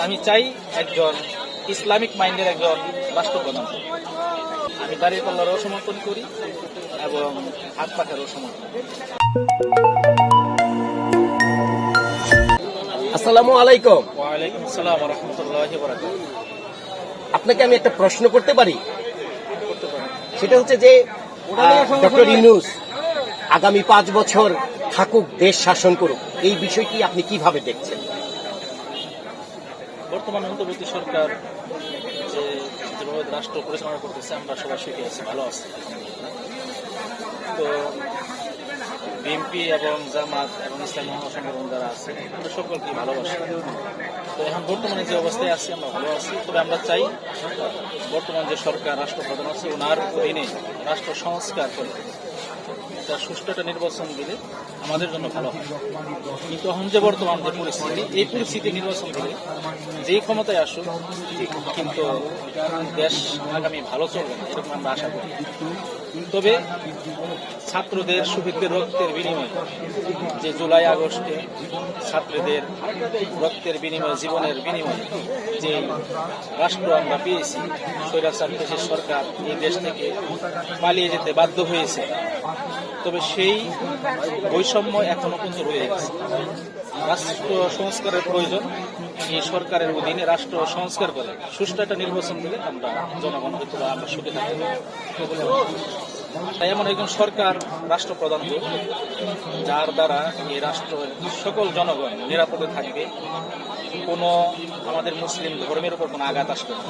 আমি চাই একজন ইসলামিক মাইন্ডের একজন রাষ্ট্রপ্রধান হোক। আমি দাঁড়িয়ে পাল্লারও সমর্থন করি এবং হাত পাখারও সমর্থন। আসসালামু আলাইকুম। ওয়ালাইকুম আসসালাম রহমতুল্লাহ আপনাকে আমি একটা প্রশ্ন করতে পারি? সেটা হচ্ছে যে ডক্টর ইউনুস আগামী পাঁচ বছর থাকুক দেশ শাসন করুক এই বিষয়টি আপনি কীভাবে দেখছেন? বর্তমান অন্তর্বর্তী সরকার যে যেভাবে রাষ্ট্র পরিচালনা করতেছে, আমরা সবাই শিখে আছি, ভালো আছি। তো বিএনপি এবং জামাত এবং ইসলামী মহাসংগঠন যারা আছে, আমরা সকলকে ভালোবাসি। তো এখন বর্তমানে যে অবস্থায় আছি, আমরা ভালো আছি। তবে আমরা চাই বর্তমান যে সরকার, রাষ্ট্রপ্রধান আছে, ওনার অধীনে রাষ্ট্র সংস্কার করে একটা সুষ্ঠু একটা নির্বাচন দিলে আমাদের জন্য ভালো হয়। কিন্তু এখন যে বর্তমান যে পরিস্থিতি, এই পরিস্থিতি নির্বাচন দিলে যেই ক্ষমতায় আসুক, কিন্তু দেশ আগামী ভালো চলবে না, এরকম আমরা আশা করি। তবে ছাত্রদের শহীদদের রক্তের বিনিময়ে যে জুলাই, আগস্টে ছাত্রদের রক্তের বিনিময়ে, জীবনের বিনিময়ে যে রাষ্ট্র আমরা পেয়েছি, স্বৈরাচার দেশের সরকার এই দেশ থেকে পালিয়ে যেতে বাধ্য হয়েছে, তবে সেই বৈষম্য এখনও পর্যন্ত রয়ে গেছে রাষ্ট্র সংস্কারের প্রয়োজন, এই সরকারের অধীনে রাষ্ট্র সংস্কার করে, সুষ্ঠু একটা নির্বাচন দিলে আমরা জনগণ হয়তো বা আমরা সুখে থাকতে। তাই এমন একজন সরকার রাষ্ট্রপ্রধান হোক, যার দ্বারা এই রাষ্ট্র সকল জনগণ নিরাপদে থাকবে, কোনো আমাদের মুসলিম ধর্মের উপর কোনো আঘাত আসবে না।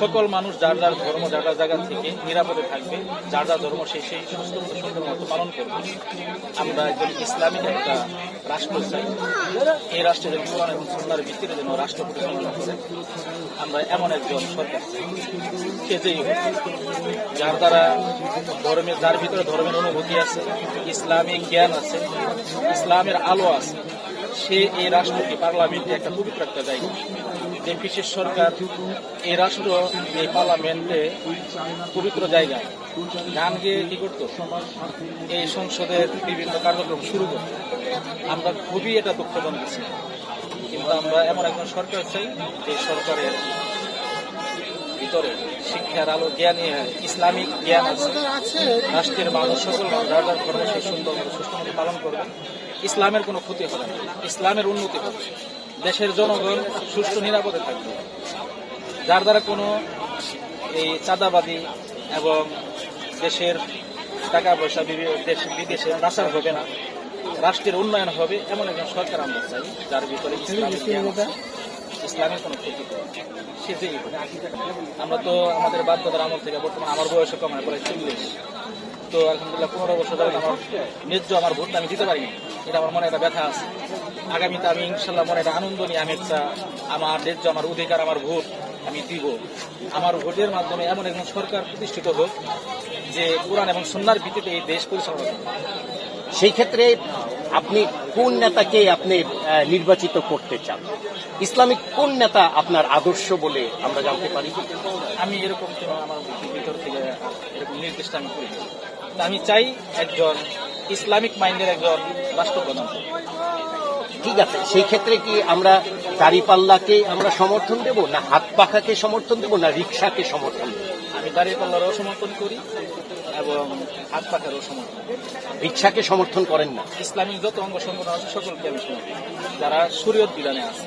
সকল মানুষ যার যার ধর্ম, যার যার জায়গা থেকে নিরাপদে থাকবে, যার যার ধর্ম সেই সেই সুস্থ সুন্দর মতো পালন করবে। আমরা একজন ইসলামিক একটা রাষ্ট্র চাই। এই রাষ্ট্রের কোরআন এবং সন্ন্যার ভিত্তিতে যেন রাষ্ট্র পরিচালনা করে আমরা এমন একজন সরকার চাই, সে যেই যার দ্বারা ধর্মের যার ভিতরে ধর্মের অনুভূতি আছে ইসলামিক জ্ঞান আছে, ইসলামের আলো আছে, সে এই রাষ্ট্রকে পার্লামেন্টে একটা পবিত্র একটা জায়গা যে সরকার এই রাষ্ট্র, এই পার্লামেন্টে পবিত্র জায়গা। গান গেয়ে কি করতো? এই সংসদের বিভিন্ন কার্যক্রম শুরু করতো। আমরা খুবই এটা দুঃখজনক কিন্তু আমরা এমন একজন সরকার চাই, যে সরকারের ভিতরে শিক্ষার আলো, জ্ঞান ইসলামিক জ্ঞান আছে। রাষ্ট্রের মানুষ সকল যার যার ধর্ম সে সুন্দর মতো সুস্থ মতো পালন করবে। ইসলামের কোনো ক্ষতি হবে না। ইসলামের উন্নতি হবে। দেশের জনগণ সুষ্ঠু, নিরাপদে থাকবে। যার দ্বারা কোনো এই চাঁদাবাদী এবং দেশের টাকা পয়সা দেশ বিদেশে পাচার হবে না। রাষ্ট্রের উন্নয়ন হবে, এমন একজন সরকার আমরা চাই, যার ভিতরে। ইসলামের কোনো ক্ষতি সে আমরা তো আমাদের বাধ্যতার আমল থেকে বর্তমানে আমার বয়সে কম হয় প্রায় চল্লিশ। তো আলহামদুলিল্লাহ পনেরো বছর ধরে আমার ন্যায্য আমার ভোটটা আমি দিতে পারিনি। এটা আমার মনে একটা ব্যথা আছে। আগামীতে আমি ইনশাল্লাহ মনে একটা আনন্দ নিয়ে, আমি একটা আমার ন্যায্য আমার অধিকার, আমার ভোট আমি দিব। আমার ভোটের মাধ্যমে এমন একজন সরকার প্রতিষ্ঠিত হোক যে কোরআন এবং সন্ন্যার ভিত্তিতে এই দেশ পরিচালনা সেই ক্ষেত্রে আপনি কোন নেতাকে আপনি নির্বাচিত করতে চান? ইসলামিক কোন নেতা আপনার আদর্শ বলে আমরা জানতে পারি? আমি এরকম কোনো আমার ভিতর থেকে এরকম নির্দিষ্ট আমি করি আমি চাই একজন ইসলামিক মাইন্ডের একজন রাষ্ট্রপ্রধান। ঠিক আছে সেই ক্ষেত্রে কি আমরা দাড়িপাল্লাকে আমরা সমর্থন দেব না হাত পাখাকে সমর্থন দেব না রিক্সাকে সমর্থন দেব? আমি দাঁড়িয়ে পাল্লারও সমর্থন করি। এবং হাত পাখারও সমর্থন করি। সমর্থন করেন না। ইসলামিক যত অঙ্গ সংগঠন আছে সকলকে আমি সমর্থন যারা শরীয়ত বিধানে আছে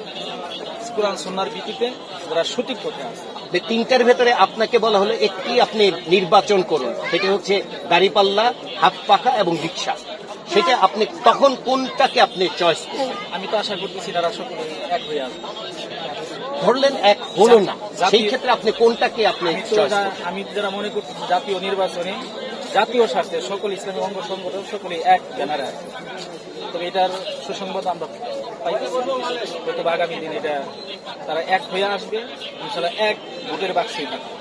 কোরআন সন্ন্যার ভিত্তিতে যারা সঠিক পথে আছে। তিনটার ভেতরে আপনাকে বলা হলো একটি আপনি নির্বাচন করুন। সেটা হচ্ছে দাড়িপাল্লা হাত পাখা এবং রিক্সা। সেটা আপনি তখন কোনটাকে আপনি চয়েস করবেন? আমি তো আশা করতেছি তারা সকলে এক হয়ে আসবে। ধরলেন এক হলো না। সেই ক্ষেত্রে আপনি কোনটাকে আপনি আমি যারা মনে করছি জাতীয় নির্বাচনে জাতীয় স্বার্থে সকল ইসলামী অঙ্গ সংগঠন সকলেই এক ব্যানারে তবে এটার সুসংবাদ আমরা পাইতেছি। হয়তো আগামী দিন এটা তারা এক হয়ে আসবে ইনশাল্লাহ এক ভোটের বাক্সে থাকবে।